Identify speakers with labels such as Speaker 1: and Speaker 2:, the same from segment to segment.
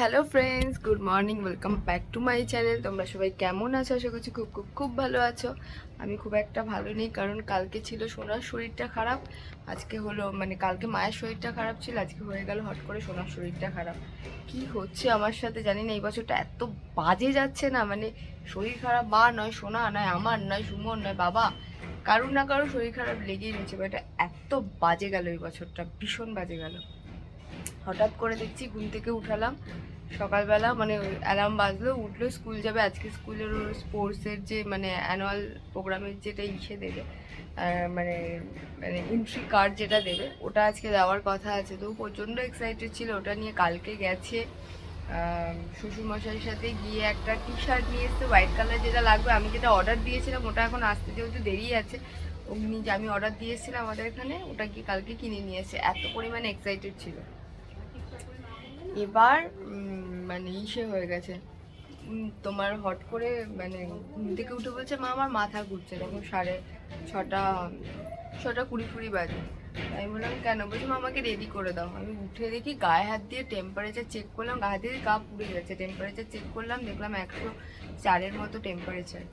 Speaker 1: Hello friends, good morning, welcome back to my channel. তোমরা সবাই কেমন আছো? আশা করছি খুব খুব খুব ভালো আছো। আমি খুব একটা ভালো নেই, কারণ কালকে ছিল সোনার শরীরটা খারাপ। আজকে হলো মানে কালকে মায়ের শরীরটা খারাপ ছিল, আজকে হয়ে গেল হট করে সোনার শরীরটা খারাপ। কি হচ্ছে আমার সাথে জানি না, এই বছরটা এত বাজে যাচ্ছে না মানে শরীর খারাপ বা নয়, সোনা নয়, আমার নয়, সুমন নয়, বাবা। কারুর না কারোর শরীর খারাপ লেগেই রয়েছে বাট এত বাজে গেল এই বছরটা, ভীষণ বাজে গেল। হঠাৎ করে দেখছি ঘুম থেকে উঠালাম। সকালবেলা মানে অ্যালার্ম বাজলো, উঠল স্কুল যাবে। আজকে স্কুলের স্পোর্টসের যে মানে অ্যানুয়াল প্রোগ্রামের যেটা ইসে দেবে মানে মানে এন্ট্রি কার্ড যেটা দেবে, ওটা আজকে দেওয়ার কথা আছে। তো প্রচণ্ড এক্সাইটেড ছিল, ওটা নিয়ে কালকে গেছে। শ্বশুরমশাইয়ের সাথে গিয়ে একটা টি শার্ট নিয়ে এসছে হোয়াইট কালার যেটা লাগবে। আমি যেটা অর্ডার দিয়েছিলাম, ওটা এখন আসতে যেহেতু দেরি আছে, অমনি যে আমি অর্ডার দিয়েছিলাম আমাদের এখানে, ওটা গিয়ে কালকে কিনে নিয়ে এসে এত পরিমাণে এক্সাইটেড ছিল। এবার মানে ইসে হয়ে গেছে। তোমার হট করে মানে ঘুম থেকে উঠে বলছে, মা, আমার মাথা ঘুরছে তখন সাড়ে ছটা ছটা কুড়ি কুড়ি বাজে। আমি বললাম, কেন? বলছি, মা, আমাকে রেডি করে দাও। আমি উঠে দেখি গায়ে হাত দিয়ে টেম্পারেচার চেক করলাম, গায়ে হাত দিয়ে গা পুড়ে গেছে। টেম্পারেচার চেক করলাম, দেখলাম একশো চারের মতো টেম্পারেচার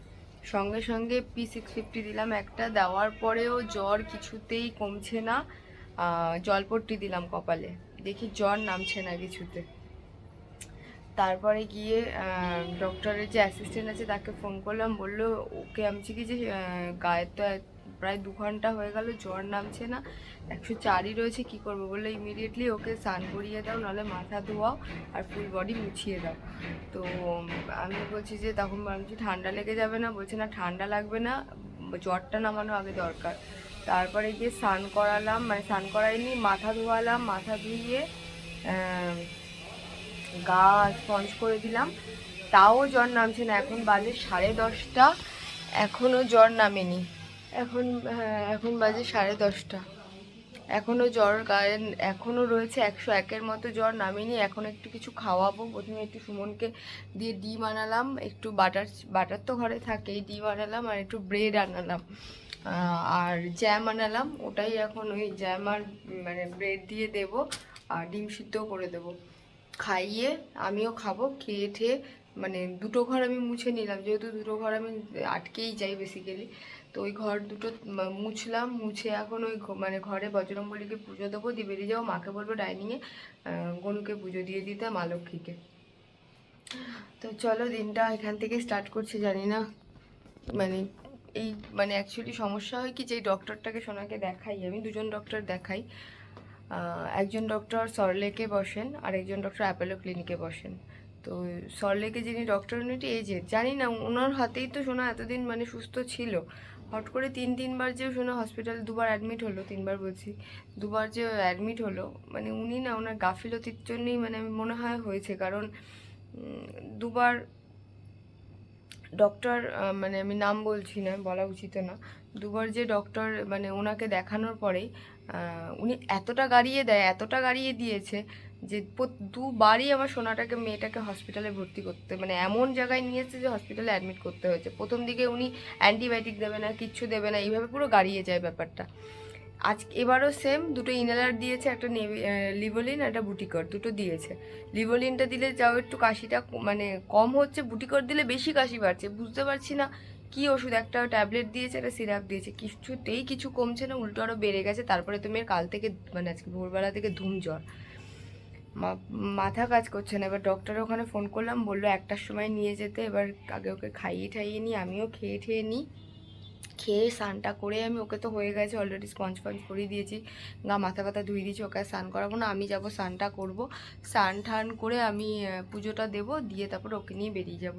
Speaker 1: সঙ্গে সঙ্গে পি সিক্স ফিফটি দিলাম একটা, দেওয়ার পরেও জ্বর কিছুতেই কমছে না। জলপট্টি দিলাম কপালে। দেখি জ্বর নামছে না কিছুতে। তারপরে গিয়ে ডক্টরের যে অ্যাসিস্ট্যান্ট আছে তাকে ফোন করলাম, বলল, ওকে আমি কি যে গায়ের তো প্রায় দু ঘণ্টা হয়ে গেল, জ্বর নামছে না, একশো চারই রয়েছে, কি করব? বলল ইমিডিয়েটলি ওকে স্নান করিয়ে দাও, নাহলে মাথা ধোয়াও আর ফুল বডি মুছিয়ে দাও। তো আমি বলছি যে, তখন ভাবছি ঠান্ডা লেগে যাবে না। বলছে, না, ঠান্ডা লাগবে না, জ্বরটা নামানো আগে দরকার। তারপরে গিয়ে স্নান করালাম মানে স্নান করাইনি, মাথা ধোয়ালাম, মাথা ধুইয়ে গা স্পঞ্জ করে দিলাম। তাও জ্বর নামছে না, এখন বাজে সাড়ে দশটা এখনও জ্বর নামেনি। এখন হ্যাঁ এখন বাজে সাড়ে দশটা। এখনও জ্বর গায়ে এখনও রয়েছে একশো একের মতো জ্বর নামিনি এখন একটু কিছু খাওয়াবো। প্রথমে একটু সুমনকে দিয়ে ডিম আনালাম, একটু বাটার বাটার তো ঘরে থাকেই, ডিম আনালাম আর একটু ব্রেড আনালাম। আর জ্যাম আনালাম, ওটাই এখন ওই জ্যাম আর মানে ব্রেড দিয়ে দেবো আর ডিম সিদ্ধও করে দেবো। খাইয়ে আমিও খাব, খেয়ে ঠেয়ে মানে দুটো ঘর আমি মুছে নিলাম, যেহেতু দুটো ঘর আমি আটকেই যাই বেসিক্যালি তো ওই ঘর দুটো মুছলাম, মুছে এখন ওই মানে ঘরে বজরংবলীকে পুজো দেবো দিয়ে বেরিয়ে যাব, মাকে বলব ডাইনিংয়ে গরুকে পুজো দিয়ে দিতে, মা লক্ষ্মীকে। তো চলো দিনটা এখান থেকে স্টার্ট করছি, জানি না মানে এই মানে অ্যাকচুয়ালি সমস্যা হয় কি যে ডক্টরটাকে সোনাকে দেখাই, আমি দুজন ডক্টর দেখাই। একজন ডক্টর সরলেকে বসেন, আর একজন ডক্টর অ্যাপোলো ক্লিনিকে বসেন। তো সরলেকে যিনি ডক্টর উনি এজেড জানি না ওনার হাতেই তো সোনা এতদিন মানে সুস্থ ছিল। হট করে তিন, তিনবার যে সোনা হসপিটাল দুবার অ্যাডমিট হলো, তিনবার বলছি, দুবার যে অ্যাডমিট হলো মানে উনি না ওনার গাফিলতির জন্যই মানে আমি মনে হয় হয়েছে, কারণ দুবার ডক্টর মানে আমি নাম বলছি না, বলা উচিত না, দুবার যে ডক্টর মানে ওনাকে দেখানোর পরেই উনি এতটা গাড়িয়ে দেয়, এতটা গাড়িয়ে দিয়েছে যে দুবারই আমার সোনাটাকে, মেয়েটাকে হসপিটালে ভর্তি করতে মানে এমন জায়গায় নিয়ে এসেছে যে হসপিটালে অ্যাডমিট করতে হয়েছে। প্রথম দিকে উনি অ্যান্টিবায়োটিক দেবে না, কিচ্ছু দেবে না, এইভাবে পুরো গাড়িয়ে যায় ব্যাপারটা। আজ, এবারও সেম দুটো ইনহেলার দিয়েছে, একটা লিভোলিন একটা বুটিকর দুটো দিয়েছে। লিভোলিনটা দিলে যাও, একটু কাশিটা মানে কম হচ্ছে বুটিকর দিলে বেশি কাশি বাড়ছে, বুঝতে পারছি না কি ওষুধ, একটা ট্যাবলেট দিয়েছে, একটা সিরাপ দিয়েছে, কিছুতেই কিছু কমছে না, উল্টো আরও বেড়ে গেছে, তারপরে তুমি এর কাল থেকে মানে আজকে ভোরবেলা থেকে ধুম জ্বর। মাথা কাজ করছে না। এবার ডক্টর ওখানে ফোন করলাম, বলল একটার সময় নিয়ে যেতে, এবার আগে ওকে খাইয়ে ঠাইয়ে নিই, আমিও খেয়ে ঠেয়ে নিই। খেয়ে স্নানটা করে আমি, ওকে তো হয়ে গেছে অলরেডি স্পঞ্জ ফঞ্জ করিয়ে দিয়েছি। গা, মাথা ব্যথা ধুয়ে দিয়েছি, ওকে আর স্নান করাবো না, আমি যাব স্নানটা করব। স্নান টান করে আমি পুজোটা দেব, দিয়ে তারপর ওকে নিয়ে বেরিয়ে যাব।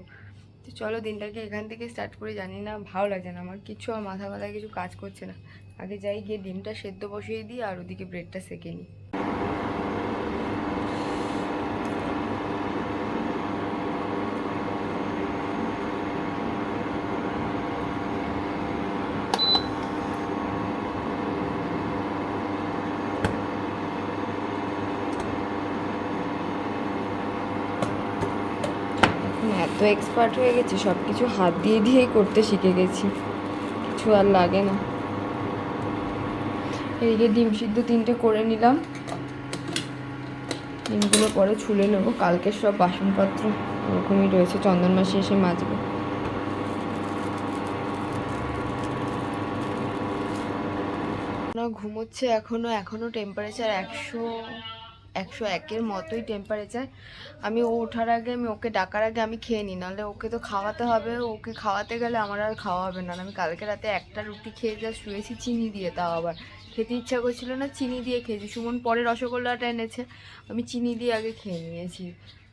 Speaker 1: তো চলো দিনটাকে এখান থেকে স্টার্ট করে, জানি না, ভালো লাগছে না আমার কিছু আমার মাথা মাথায় কিছু কাজ করছে না। আগে যাই গিয়ে ডিমটা সেদ্ধ বসিয়ে দিই, আর ওদিকে ব্রেডটা সেকে নিই। এত এক্সপার্ট হয়ে গেছি সব কিছু হাত দিয়ে দিয়েই করতে শিখে গেছি। কিছু আর লাগে না। এদিকে ডিম সিদ্ধ তিনটে করে নিলাম। ডিমগুলো পরে ছুলে নেব। কালকে সব বাসনপত্র ওরকমই রয়েছে। চন্দন মাসে এসে মাজবে। ঘুমোচ্ছে এখনও। এখনও টেম্পারেচার একশো একশো একের মতোই টেম্পারেচার আমি ও ওঠার আগে, আমি ওকে ডাকার আগে আমি খেয়ে নিই, নাহলে ওকে তো খাওয়াতে হবে। ওকে খাওয়াতে গেলে আমার আর খাওয়া হবে না। আমি কালকে রাতে একটা রুটি খেয়ে যা শুয়েছি চিনি দিয়ে তাও আবার। খেতে ইচ্ছা করছিল না, চিনি দিয়ে খেয়েছি। সুমন পরে রসগোল্লাটা এনেছে। আমি চিনি দিয়ে আগে খেয়ে নিয়েছি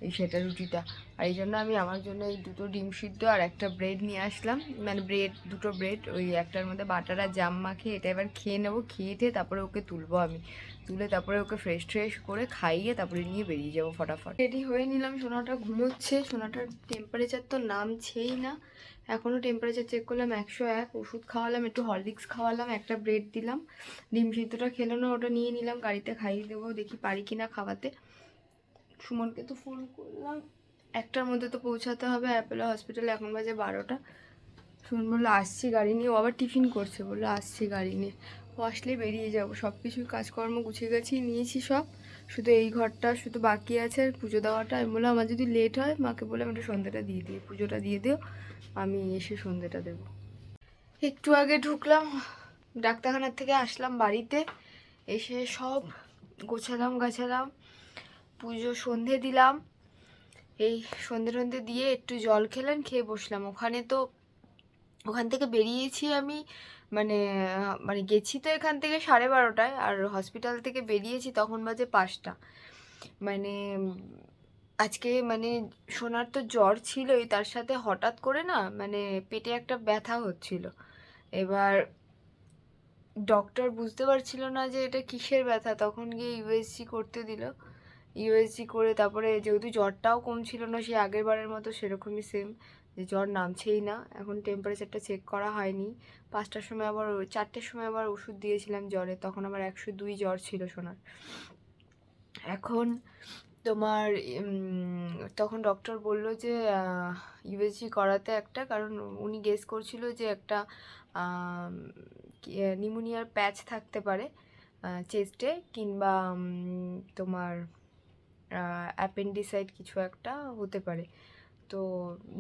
Speaker 1: এই সেটা রুটিটা। আর এই জন্য আমি আমার জন্য এই দুটো ডিম সিদ্ধ আর একটা ব্রেড নিয়ে আসলাম। মানে ব্রেড দুটো ব্রেড ওই একটার মধ্যে বাটার আর জাম মাখিয়ে এটা এবার খেয়ে নেব। খেয়ে টেয়ে তারপরে ওকে তুলবো আমি। তুলে তারপরে ওকে ফ্রেশ ট্রেশ করে খাইয়ে তারপরে নিয়ে বেরিয়ে যাব ফটাফট। রেডি হয়ে নিলাম, সোনাটা ঘুমোচ্ছে। সোনাটার টেম্পারেচার তো নামছেই না। এখনও টেম্পারেচার চেক করলাম একশো এক। ওষুধ খাওয়ালাম, একটু হরলিক্স খাওয়ালাম, একটা ব্রেড দিলাম। ডিম সিদ্ধটা খেলো না ওটা নিয়ে নিলাম, গাড়িতে খাইয়ে দেবো, দেখি পারি কি না খাওয়াতে। সুমনকে তো ফোন করলাম। একটার মধ্যে তো পৌঁছাতে হবে, অ্যাপেলো হসপিটালে এখন বাজে বারোটা। সুমন বলল, আসছি গাড়ি নিয়ে। ও আবার টিফিন করছে, বলল, আসছি গাড়ি নিয়ে। ও আসলেই বেরিয়ে যাব। সব কিছুই কাজকর্ম গুছিয়ে গেছি নিয়েছি সব। শুধু এই ঘরটা শুধু বাকি আছে আর পুজো দেওয়াটা। আমি বললাম, আমার যদি লেট হয়, মাকে বলে আমি একটু সন্ধ্যেটা দিয়ে দিই পুজোটা দিয়ে দিও আমি এসে সন্ধ্যেটা দেবো। একটু আগে ঢুকলাম, ডাক্তারখানার থেকে আসলাম বাড়িতে। এসে সব গোছালাম, গাছালাম, পুজো সন্ধে দিলাম। এই সন্ধে সন্ধে দিয়ে একটু জল খেলেন, খেয়ে বসলাম। ওখানে তো, ওখান থেকে বেরিয়েছি আমি মানে মানে গেছি তো এখান থেকে সাড়ে বারোটায় আর হসপিটাল থেকে বেরিয়েছি তখন বাজে পাঁচটা। মানে আজকে মানে সোনার তো জ্বর ছিলই, তার সাথে হঠাৎ করে না মানে পেটে একটা ব্যথা হচ্ছিল। এবার ডক্টর বুঝতে পারছিল না যে এটা কিসের ব্যথা, তখন গিয়ে ইউএসজি করতে দিল। ইউএসজি করে, তারপরে যেহেতু জ্বরটাও কম ছিল না সে আগের বারের মতো সেরকমই সেম যে জ্বর নামছেই না। এখন টেম্পারেচারটা চেক করা হয়নি। পাঁচটার সময় আবার চারটের সময় আবার ওষুধ দিয়েছিলাম জ্বরে, তখন আবার একশো দুই জ্বর ছিল সোনার এখন তোমার তখন ডক্টর বলল যে ইউএসজি করাতে একটা, কারণ উনি গেস করছিল যে একটা নিউমোনিয়ার প্যাচ থাকতে পারে চেস্টে কিংবা তোমার অ্যাপেন্ডিসাইড কিছু একটা হতে পারে। তো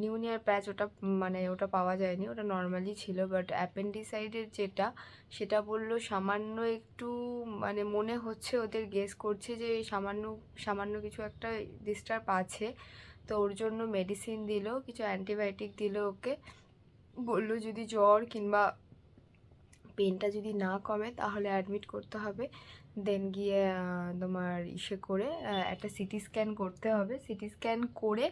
Speaker 1: নিউনিয়ার প্যাচ ওটা মানে ওটা পাওয়া যায়নি, ওটা নর্মালি ছিল বাট অ্যাপেন্ডিসাইডের যেটা, সেটা বলল সামান্য একটু মানে মনে হচ্ছে ওদের গেস করছে যে সামান্য সামান্য কিছু একটা ডিস্টার্ব আছে। তো ওর জন্য মেডিসিন দিল, কিছু অ্যান্টিবায়োটিক দিল ওকে। বলল যদি জ্বর কিংবা পেনটা যদি না কমে, তাহলে অ্যাডমিট করতে হবে। দেন গিয়ে তোমার ইসে করে একটা সিটি স্ক্যান করতে হবে। সিটি স্ক্যান করে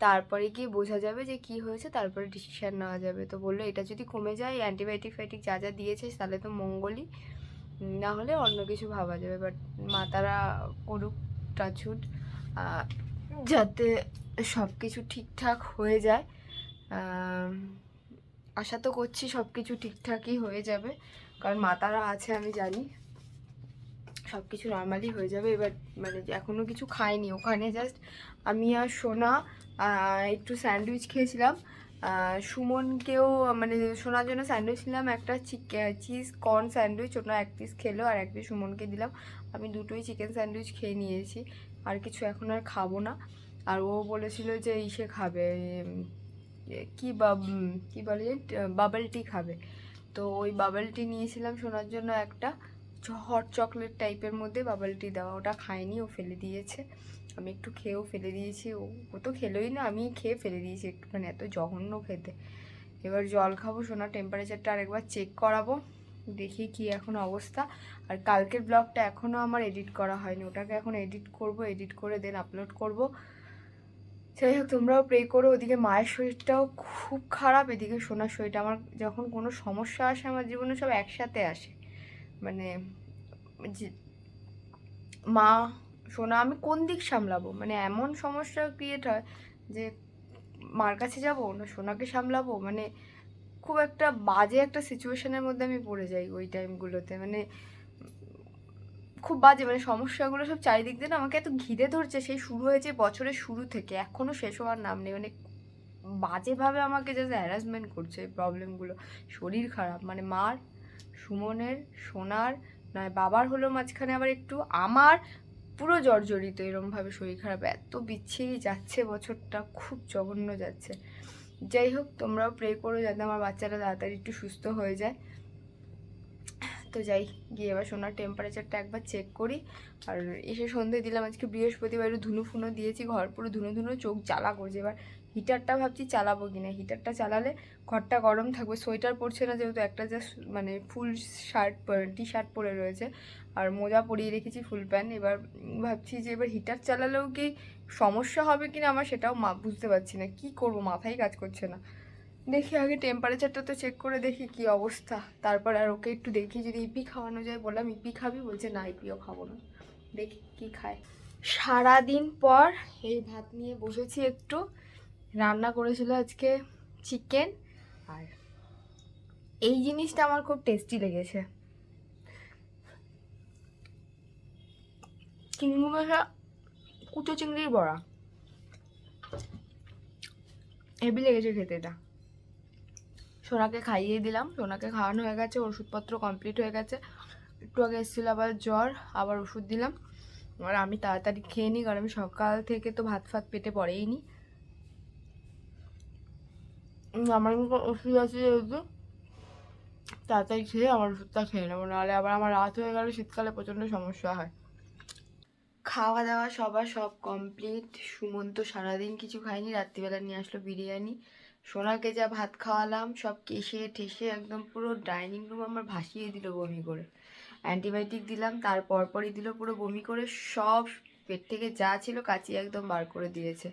Speaker 1: তারপরে গিয়ে বোঝা যাবে যে কি হয়েছে, তারপরে ডিসিশান নেওয়া যাবে। তো বলল, এটা যদি কমে যায় অ্যান্টিবায়োটিক ফাইটিক যা যা দিয়েছে তাহলে তো মঙ্গলই। না হলে অন্য কিছু ভাবা যাবে। বাট মা তারা করুক টাছুট যাতে সব কিছু ঠিকঠাক হয়ে যায়। আশা তো করছি সব কিছু ঠিকঠাকই হয়ে যাবে। কারণ মাতারা আছে, আমি জানি। সব কিছু নর্মালি হয়ে যাবে এবার মানে এখনও কিছু খাইনি। ওখানে জাস্ট আমি আর সোনা একটু স্যান্ডউইচ খেয়েছিলাম। সুমনকেও মানে সোনার জন্য স্যান্ডউইচ নিলাম। একটা চিজ কর্ন স্যান্ডউইচ ওটা এক পিস খেলো আর এক পিস সুমনকে দিলাম। আমি দুটোই চিকেন স্যান্ডউইচ খেয়ে নিয়েছি। আর কিছু এখন আর খাব না। আর ও বলেছিল যে ইসে খাবে কি উম, কি বলে বাবল টি খাবে। তো ওই বাবল টি নিয়েছিলাম সোনার জন্য একটা। হট চকলেট টাইপের মধ্যে বাবল টি দেওয়া। ওটা খায়নি ও ফেলে দিয়েছে। আমি একটু খেয়েও ফেলে দিয়েছি। ও ও তো খেলোই না, আমি খেয়ে ফেলে দিয়েছি একটুখানি, এত জঘন্য খেতে। এবার জল খাব সোনার টেম্পারেচারটা আরেকবার চেক করাবো, দেখি কি এখন অবস্থা। আর কালকের ব্লগটা এখনও আমার এডিট করা হয়নি। ওটাকে এখন এডিট করব এডিট করে দেন আপলোড করব। যাই হোক, তোমরাও প্রে করো, ওদিকে মায়ের শরীরটাও খুব খারাপ। এদিকে সোনার শরীরটা আমার যখন কোনো সমস্যা আসে, আমার জীবনে সব একসাথে আসে। মানে মা, সোনা, আমি কোন দিক সামলাবো? মানে এমন সমস্যা ক্রিয়েট হয় যে মার কাছে যাব না সোনাকে সামলাবো? মানে খুব একটা বাজে একটা সিচুয়েশনের মধ্যে আমি পড়ে যাই ওই টাইমগুলোতে মানে খুব বাজে মানে সমস্যাগুলো সব চারিদিক দিয়ে না আমাকে এত ঘিরে ধরছে। সেই শুরু হয়েছে বছরের শুরু থেকে এখনও শেষ হওয়ার নাম নেই। মানে বাজেভাবে আমাকে জাস্ট হ্যারাসমেন্ট করছে এই প্রবলেমগুলো শরীর খারাপ মানে মার সুমনের, সোনার, নয় বাবার হলো মাঝখানে আবার একটু আমার, পুরো জর্জরিত এরমভাবে শরীর খারাপ। এত বিচ্ছিরি যাচ্ছে বছরটা, খুব জঘন্য যাচ্ছে। যাই হোক, তোমরাও প্রে করো যাতে আমার বাচ্চাটা তাড়াতাড়ি একটু সুস্থ হয়ে যায়। তো যাই, গিয়ে এবার সোনার টেম্পারেচারটা একবার চেক করি। আর এসে সন্ধে দিলাম, আজকে বৃহস্পতিবার একটু ধুনো ফুনো দিয়েছি, ঘর পুরো ধুনো ধুনো, চোখ জ্বালা করছে। এবার হিটারটা ভাবছি চালাবো কি না হিটারটা চালালে ঘরটা গরম থাকবে। সোয়েটার পরছে না যেহেতু একটা জাস্ট মানে ফুল শার্ট টি শার্ট পরে রয়েছে। আর মোজা পরিয়ে রেখেছি ফুল প্যান্ট। এবার ভাবছি যে এবার হিটার চালালেও কি সমস্যা হবে কি না আমার সেটাও মা বুঝতে পারছি না। কি করব? মাথায় কাজ করছে না। দেখি আগে টেম্পারেচারটা তো চেক করে দেখি কি অবস্থা। তারপর আর ওকে একটু দেখি যদি ইপি খাওয়ানো যায় বললাম ইপি খাবি? বলছে, না ইপিও খাব না। দেখি কি খায়। সারাদিন পর এই ভাত নিয়ে বসেছি একটু। রান্না করেছিল আজকে চিকেন আর এই জিনিসটা আমার খুব টেস্টি লেগেছে। কুচো চিংড়ির বড়া। হেভি লেগেছে খেতে এটা। সোনাকে খাইয়ে দিলাম। সোনাকে খাওয়ানো হয়ে গেছে ওষুধপত্র কমপ্লিট হয়ে গেছে। একটু আগে এসেছিল আবার জ্বর আবার ওষুধ দিলাম। আর আমি তাড়াতাড়ি খেয়ে নিই কারণ আমি সকাল থেকে তো ভাত ফাত পেটে পড়েই নি। উম, আমার মুখে ওষুধ আছে যেহেতু। তাড়াতাড়ি খেয়ে আমার ওষুধটা খেয়ে নেব, নাহলে আবার আমার রাত হয়ে গেলে, শীতকালে প্রচণ্ড সমস্যা হয়। খাওয়া দাওয়া সবার সব কমপ্লিট সুমন্ত সারাদিন কিছু খায়নি, রাত্রিবেলা নিয়ে আসলো বিরিয়ানি। সোনাকে যা ভাত খাওয়ালাম, সব কেশে ঠেসে একদম পুরো ডাইনিং রুম আমার ভাসিয়ে দিল বমি করে। অ্যান্টিবায়োটিক দিলাম, তার পরপরই দিল পুরো বমি করে, সব পেট থেকে যা ছিল কাচিয়ে একদম বার করে দিয়েছে।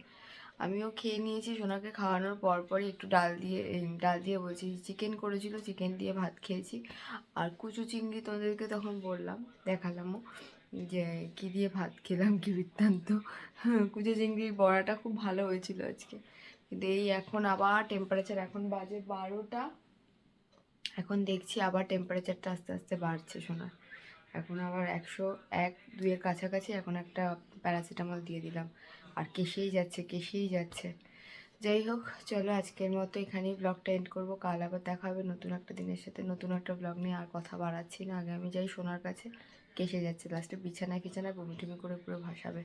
Speaker 1: আমিও খেয়ে নিয়েছি, সোনাকে খাওয়ানোর পরপরই একটু ডাল দিয়ে ডাল দিয়ে বলছি, চিকেন করেছিল, চিকেন দিয়ে ভাত খেয়েছি। আর কুচু চিংড়ি তোদেরকে তখন বললাম দেখালামও যে কি দিয়ে ভাত খেলাম কি বৃত্তান্ত। কুচু চিংড়ির বড়াটা খুব ভালো হয়েছিল আজকে। কিন্তু এই এখন আবার টেম্পারেচার এখন বাজে বারোটা। এখন দেখছি আবার টেম্পারেচারটা আস্তে আস্তে বাড়ছে সোনার। এখন আবার একশো এক দুইয়ের কাছাকাছি এখন একটা প্যারাসিটামল দিয়ে দিলাম। আর কেসেই যাচ্ছে কেসেই যাচ্ছে। যাই হোক, চলো আজকের মতো এখানেই ব্লগটা এন্ড করব। কাল আবার দেখা হবে নতুন একটা দিনের সাথে, নতুন একটা ব্লগ নিয়ে আর কথা বাড়াচ্ছি না। আগে আমি যাই সোনার কাছে, কেসে যাচ্ছে। লাস্টে বিছানা কিছানা বমি টুমি করে পুরো ভাসাবে।